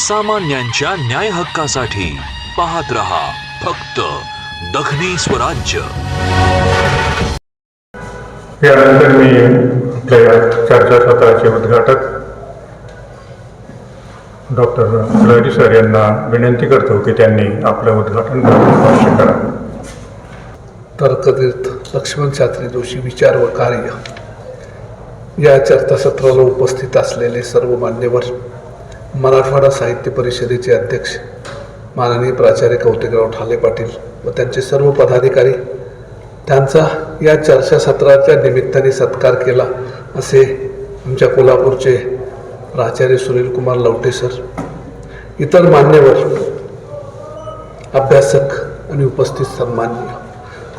सामान्यांच्या न्याय हक्कासाठी पाहत रहा फक्त दखनी स्वराज्य. यानंतर मी आपल्या चर्चासत्राचे उद्घाटक डॉक्टर गुलाटी सर यांना विनंती करतो की त्यांनी आपलं उद्घाटन करून करावं तर्कतीर्थ लक्ष्मण शास्त्री जोशी विचार व कार्य. या चर्चासत्राला उपस्थित असलेले सर्व मान्यवर मराठवाडा साहित्य परिषदेचे अध्यक्ष माननीय प्राचार्य कौतिकराव ठाले पाटील व त्यांचे सर्व पदाधिकारी त्यांचा या चर्चासत्राच्या निमित्ताने सत्कार केला असे आमच्या कोल्हापूरचे प्राचार्य सुनील कुमार लवटे सर इतर मान्यवर अभ्यासक आणि उपस्थित सन्मान्य.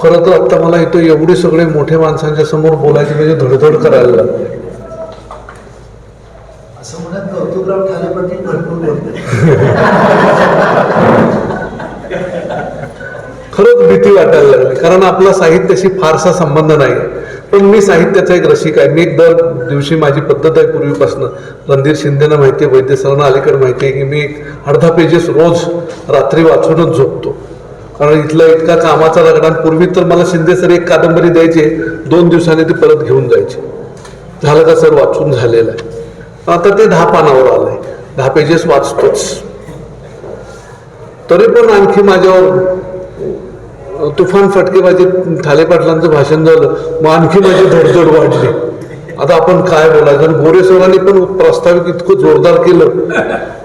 खरं तर आत्ता मला इथं एवढे सगळे मोठे माणसांच्या समोर बोलायची म्हणजे धडधड करायला लागली कौतुकराव ठाले पाटील भरपूर खरंच भीती वाटायला लागली. कारण आपला साहित्याशी फारसा संबंध नाही. पण मी साहित्याचा एक रसिक आहे. मी दर दिवशी माझी पद्धत आहे पूर्वीपासून. रणधीर शिंदेना माहिती आहे वैद्य सरांना अलीकडे माहिती आहे की मी एक अर्धा पेजेस रोज रात्री वाचूनच झोपतो. कारण इथला इतका कामाचा रगडा पूर्वी तर मला शिंदे सर एक कादंबरी द्यायची. दोन दिवसांनी ती परत घेऊन जायची. झालं का सर? वाचून झालेलं आहे. आता ते दहा पानावर आलंय. दहा पेजेस वाचतोच. तरी पण आणखी माझ्यावर तुफान फटकेबाजी ठाले पाटलांचं भाषण झालं मग आणखी माझी धडधड वाढली. आता आपण काय बोलायचं? आणि गोरे सरांनी पण प्रस्तावित इतकं जोरदार केलं.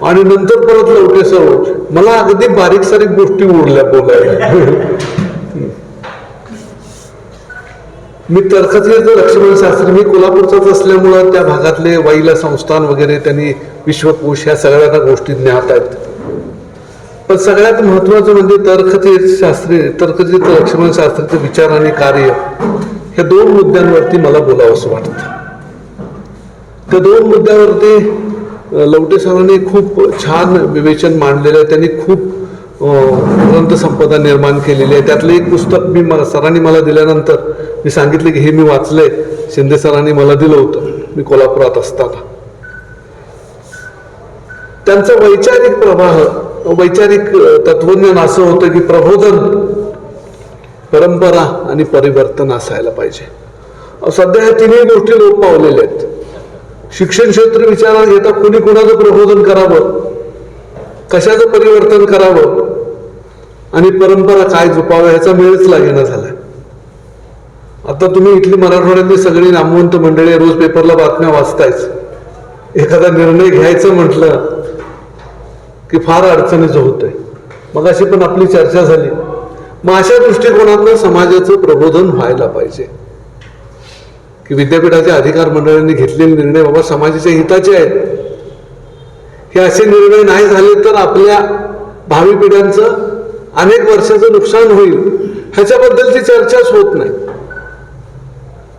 आणि नंतर परत लवटे सर मला अगदी बारीक सारीक गोष्टी उरल्या बोलायला. मी तर्कतीर्थ लक्ष्मण शास्त्री मी कोल्हापूरचाच असल्यामुळं त्या भागातले वाईला संस्थान वगैरे त्यांनी विश्वकोश ह्या सगळ्या गोष्टी ज्ञात आहेत. पण सगळ्यात महत्वाचं म्हणजे तर्कतीर्थ शास्त्री तर्कतीर्थ लक्ष्मण शास्त्रीचं विचार आणि कार्य ह्या दोन मुद्द्यांवरती मला बोलावंसं वाटतं. त्या दोन मुद्द्यावरती अं, लवटे खूप छान विवेचन मांडलेलं आहे त्यांनी खूप ग्रंथसंपदा निर्माण केलेली आहे. त्यातलं एक पुस्तक मी मला सरांनी मला दिल्यानंतर मी सांगितलं की हे मी वाचलंय. शिंदे सरांनी मला दिलं होतं. मी कोल्हापुरात असताना. त्यांचा वैचारिक प्रवाह वैचारिक तत्वज्ञान असं होतं की प्रबोधन परंपरा आणि परिवर्तन असायला पाहिजे. सध्या ह्या तिन्ही गोष्टी लोप पावलेल्या आहेत. शिक्षण क्षेत्र विचारात घेता कुणी कुणाचं प्रबोधन करावं? कशाचं परिवर्तन करावं? आणि परंपरा काय झोपावं ह्याचा मेळच लागेना झाला आता तुम्ही इथली मराठवाड्यातली सगळी नामवंत मंडळी रोज पेपरला बातम्या वाचतायच एखादा निर्णय घ्यायचं म्हटलं की फार अडचणीचं होतंय. मग अशी पण आपली चर्चा झाली. मग अशा दृष्टिकोनातनं समाजाचं प्रबोधन व्हायला पाहिजे. की विद्यापीठाच्या अधिकार मंडळांनी घेतलेले निर्णय बाबा समाजाच्या हिताचे आहेत. हे असे निर्णय नाही झाले तर आपल्या भावी पिढ्यांचं अनेक वर्षाचं नुकसान होईल ह्याच्याबद्दलची चर्चाच होत नाही.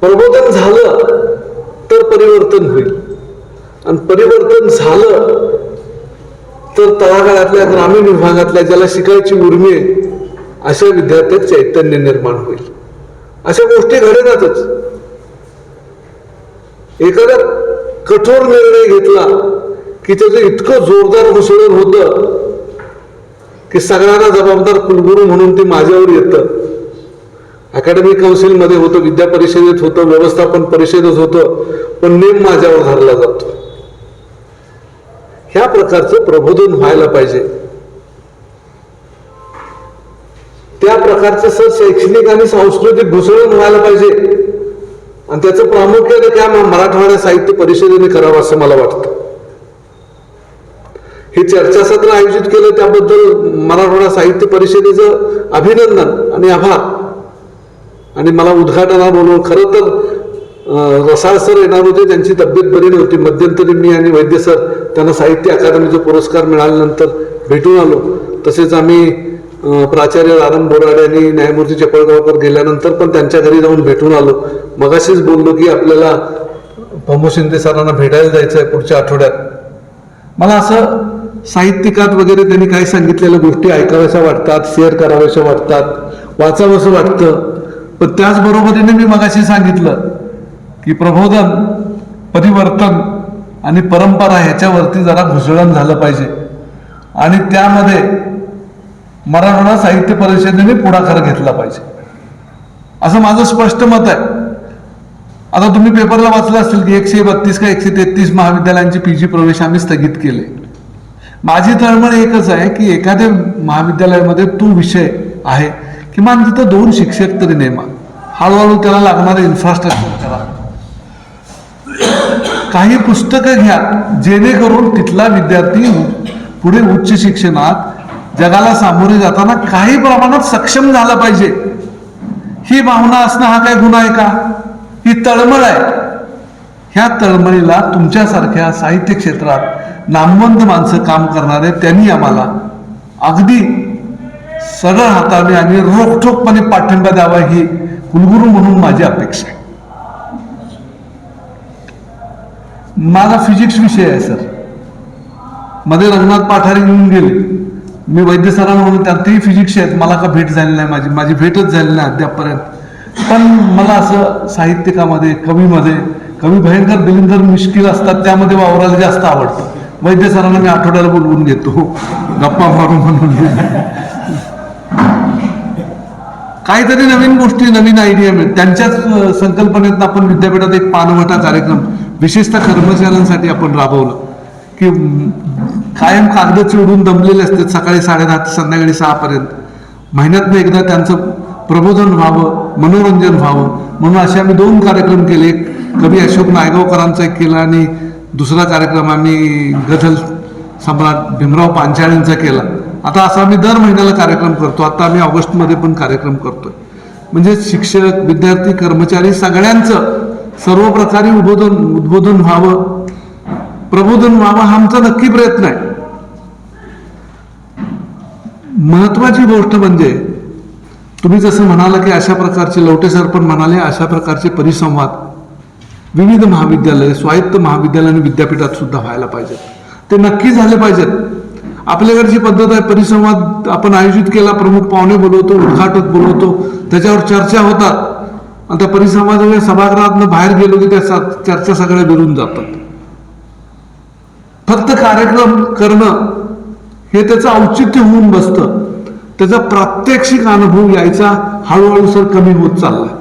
प्रबोधन झालं तर परिवर्तन होईल. आणि परिवर्तन झालं तर तळागाळातल्या ग्रामीण विभागातल्या ज्याला शिकायची उर्मी आहे अशा विद्यार्थ्यात चैतन्य निर्माण होईल. अशा गोष्टी घडेनातच एखादा कठोर निर्णय घेतला की त्याचं इतकं जोरदार घुसळण होतं की सगळ्यांना जबाबदार कुलगुरू म्हणून ते माझ्यावर येतं. अकॅडमिक काउन्सिलमध्ये होतं विद्या परिषदेत होतं व्यवस्थापन परिषदेत होतं पण नेम माझ्यावर धरला जातो. ह्या प्रकारचं प्रबोधन व्हायला पाहिजे. त्या प्रकारचं सर शैक्षणिक आणि सांस्कृतिक घुसळून व्हायला पाहिजे. आणि त्याचं प्रामुख्याने त्या मराठवाडा साहित्य परिषदेने करावं असं मला वाटतं. हे चर्चासत्र आयोजित केलं त्याबद्दल मराठवाडा साहित्य परिषदेचं अभिनंदन आणि आभार. आणि मला उद्घाटनाला बोलवून खरं तर अं, रसाळ सर येणार होते त्यांची तब्येत बरी नव्हती. मध्यंतरी मी आणि वैद्य सर त्यांना साहित्य अकादमीचा पुरस्कार मिळाल्यानंतर भेटून आलो. तसेच आम्ही प्राचार्य रारम बोराडे आणि न्यायमूर्ती चपळगावकर गेल्यानंतर पण त्यांच्या घरी जाऊन भेटून आलो. मगाशीच बोललो की आपल्याला भमो शिंदे सरांना भेटायला जायचं आहे पुढच्या आठवड्यात. मला असं साहित्यिकात वगैरे त्यांनी काय सांगितलेल्या गोष्टी ऐकाव्याशा वाटतात शेअर कराव्याशा वाटतात वाचावंसं वाटतं. पण त्याचबरोबरीने मी मगाशी सांगितलं की प्रबोधन परिवर्तन आणि परंपरा ह्याच्यावरती जरा घुसळण झालं पाहिजे. आणि त्यामध्ये मराठवाडा साहित्य परिषदेने पुढाकार घेतला पाहिजे. असं माझं स्पष्ट मत आहे. आता तुम्ही पेपरला वाचलं असेल की एकशे बत्तीस का एकशे तेहतीस महाविद्यालयांचे पी जी प्रवेश आम्ही स्थगित केले. माझी तळमळ एकच आहे की एखाद्या महाविद्यालयामध्ये तो विषय आहे. किमान तिथं दोन शिक्षक तरी नेमा. हळूहळू त्याला लागणारे इन्फ्रास्ट्रक्चर करा. काही पुस्तकं घ्या जेणेकरून तिथला विद्यार्थी पुढे उच्च शिक्षणात जगाला सामोरे जाताना काही प्रमाणात सक्षम झाला पाहिजे. ही भावना असणं हा काय गुन्हा आहे का? ही तळमळ आहे. ह्या तळमळीला तुमच्यासारख्या साहित्य क्षेत्रात नामवंत माणसं काम करणारे त्यांनी आम्हाला अगदी सरळ हाताने आणि रोखठोकपणे पाठिंबा द्यावा ही कुलगुरू म्हणून माझी अपेक्षा आहे. माझा फिजिक्स विषय आहे सरमध्ये रंगनाथ पाठारे येऊन गेले. मी वैद्य सरांना म्हणून त्यातही फिजिक्स आहेत. मला का भेट झाली नाही माझी? माझी भेटच झाली नाही अद्यापपर्यंत. पण मला असं साहित्यिकामध्ये कवीमध्ये कवी भयंकर दिलिंदर मिश्किल असतात त्यामध्ये वावरायला जास्त आवडतं. वैद्य सरांना मी आठवड्याला बोलवून घेतो. गप्पा मारू म्हणून. काहीतरी नवीन गोष्टी नवीन आयडिया मिळत त्यांच्याच संकल्पनेत आपण विद्यापीठात एक पानवटा कार्यक्रम विशेषतः कर्मचाऱ्यांसाठी आपण राबवलं. की कायम कागद चिडून दमलेले असतात सकाळी साडेदहा ते संध्याकाळी सहापर्यंत महिन्यातनं एकदा त्यांचं प्रबोधन व्हावं मनोरंजन व्हावं. म्हणून असे आम्ही दोन कार्यक्रम केले. एक कवी अशोक नायगावकरांचा एक केला आणि दुसरा कार्यक्रम आम्ही गझल सम्राट भीमराव पांचाळींचा केला. आता असा आम्ही दर महिन्याला कार्यक्रम करतो. आता आम्ही ऑगस्टमध्ये पण कार्यक्रम करतोय. म्हणजे शिक्षक विद्यार्थी कर्मचारी सगळ्यांचं सर्व प्रकारे उद्बोधन उद्बोधन व्हावं. प्रबोधन व्हावं हा आमचा नक्की प्रयत्न आहे. महत्वाची गोष्ट म्हणजे तुम्ही जसं म्हणाला की अशा प्रकारचे लवटे सर पण म्हणाले अशा प्रकारचे परिसंवाद. विविध महाविद्यालय स्वायत्त महाविद्यालय आणि विद्यापीठात सुद्धा व्हायला पाहिजेत. ते नक्की झाले पाहिजेत. आपल्याकडची पद्धत आहे परिसंवाद आपण आयोजित केला प्रमुख पाहुणे बोलवतो उद्घाटक बोलवतो त्याच्यावर चर्चा होतात. आणि त्या परिसंवादाच्या सभागृहातनं बाहेर गेलो की त्या चर्चा सगळ्या विरून जातात. फक्त कार्यक्रम करणं हे त्याचं औचित्य होऊन बसतं. त्याचा प्रात्यक्षिक अनुभव यायचा हळूहळू सर कमी होत चाललाय.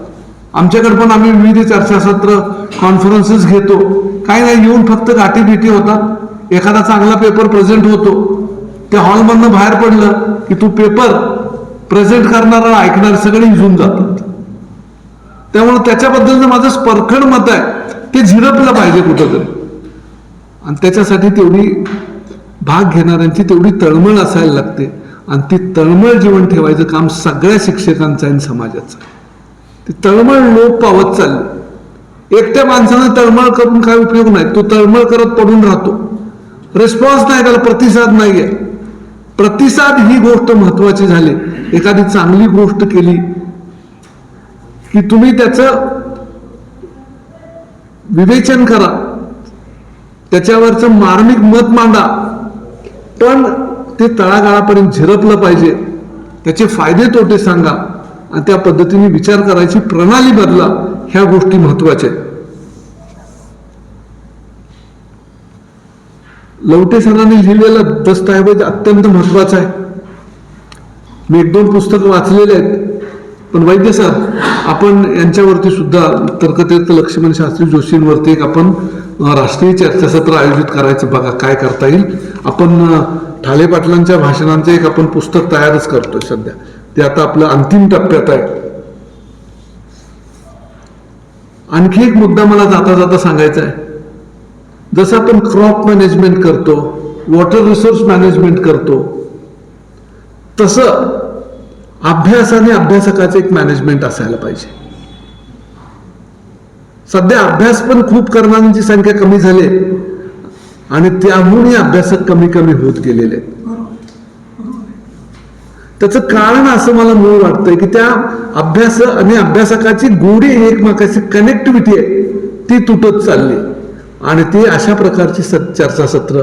आमच्याकडे पण आम्ही विविध चर्चासत्र कॉन्फरन्सेस घेतो. काही नाही येऊन फक्त गाठीभेटी बिटी होतात. एखादा चांगला पेपर प्रेझेंट होतो. त्या हॉलमधनं बाहेर पडलं की तू पेपर प्रेझेंट करणारा ऐकणार सगळे इजून जातात. त्यामुळे त्याच्याबद्दलचं माझं परखड मत आहे. ते झिरपलं पाहिजे कुठंतरी. आणि त्याच्यासाठी तेवढी भाग घेणाऱ्यांची तेवढी तळमळ असायला लागते. आणि ती तळमळ जीवन ठेवायचं काम सगळ्या शिक्षकांचं आणि समाजाचं आहे. ती तळमळ लोप पावत चालली एकट्या माणसानं तळमळ करून काय उपयोग नाही. तो तळमळ करत पडून राहतो. रिस्पॉन्स नाही त्याला प्रतिसाद नाहीये. प्रतिसाद ही गोष्ट महत्वाची झाली. एखादी चांगली गोष्ट केली की तुम्ही त्याचं विवेचन करा. त्याच्यावरचं मार्मिक मत मांडा. पण ते तळागाळापर्यंत झिरपलं पाहिजे. त्याचे फायदे तोटे सांगा. त्या पद्धतीने विचार करायची प्रणाली बदला ह्या गोष्टी महत्त्वाच्या आहेत. लवटे सरांनी लिहिलेला दस्तऐवज अत्यंत महत्त्वाचा आहे. मी एक दोन पुस्तकं वाचलेले आहेत पण वैद्य सर आपण यांच्यावरती सुद्धा तर्कतीर्थ लक्ष्मण शास्त्री जोशींवरती एक आपण राष्ट्रीय चर्चासत्र आयोजित करायचं बघा काय करता येईल. आपण ठाले पाटलांच्या भाषणांचं एक आपण पुस्तक तयारच करतोय सध्या. ते आता आपलं अंतिम टप्प्यात आहे. आणखी एक मुद्दा मला जाता जाता सांगायचा आहे. जसं आपण क्रॉप मॅनेजमेंट करतो वॉटर रिसोर्स मॅनेजमेंट करतो तसं अभ्यास आणि अभ्यासकाचं एक मॅनेजमेंट असायला पाहिजे. सध्या अभ्यास पण खूप करणाऱ्यांची संख्या कमी झाली आहे. आणि त्यामुळे अभ्यासक कमी कमी होत गेलेले आहेत. त्याचं कारण असं मला मूळ वाटतंय की त्या अभ्यास आणि अभ्यासकाची गोडी एकमेकाची कनेक्टिव्हिटी आहे. ती तुटत चालली. आणि ती अशा प्रकारची स चर्चासत्र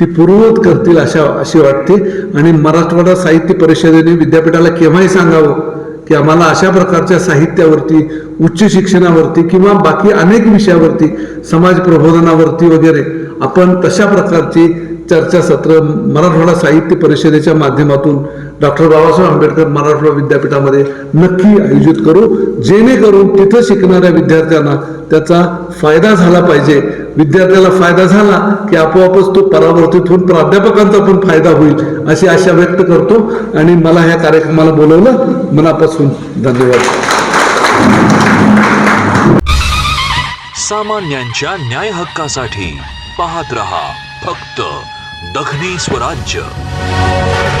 ती पूर्ववत करतील अशा अशी वाटते. आणि मराठवाडा साहित्य परिषदेने विद्यापीठाला केव्हाही सांगावं की आम्हाला अशा प्रकारच्या साहित्यावरती उच्च शिक्षणावरती किंवा बाकी अनेक विषयावरती समाज प्रबोधनावरती वगैरे आपण तशा प्रकारची चर्चासत्र मराठवाडा साहित्य परिषदेच्या माध्यमातून डॉक्टर बाबासाहेब आंबेडकर मराठवाडा विद्यापीठामध्ये नक्की आयोजित करू. जेणेकरून तिथं शिकणाऱ्या विद्यार्थ्यांना त्याचा फायदा झाला पाहिजे. विद्यार्थ्याला फायदा झाला की आपोआपच तो परावर्तित होऊन प्राध्यापकांचा पण फायदा होईल अशी आशा व्यक्त करतो. आणि मला ह्या कार्यक्रमाला बोलवलं. मनापासून धन्यवाद. सामान्यांच्या न्याय हक्कासाठी पाहत रहा फक्त दखनी स्वराज्य.